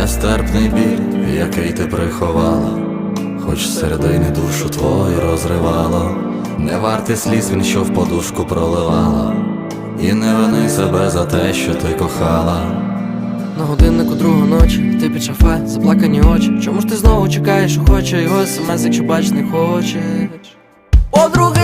Нестерпний біль, який ти приховала, хоч середини душу твою розривало, не варти сліз він, що в подушку проливала, і не вини себе за те, що ти кохала. На годиннику другу ночі, ти під шафе, заплакані очі. Чому ж ти знову чекаєш, охоче його смс, якщо бач не хочеш? Подруги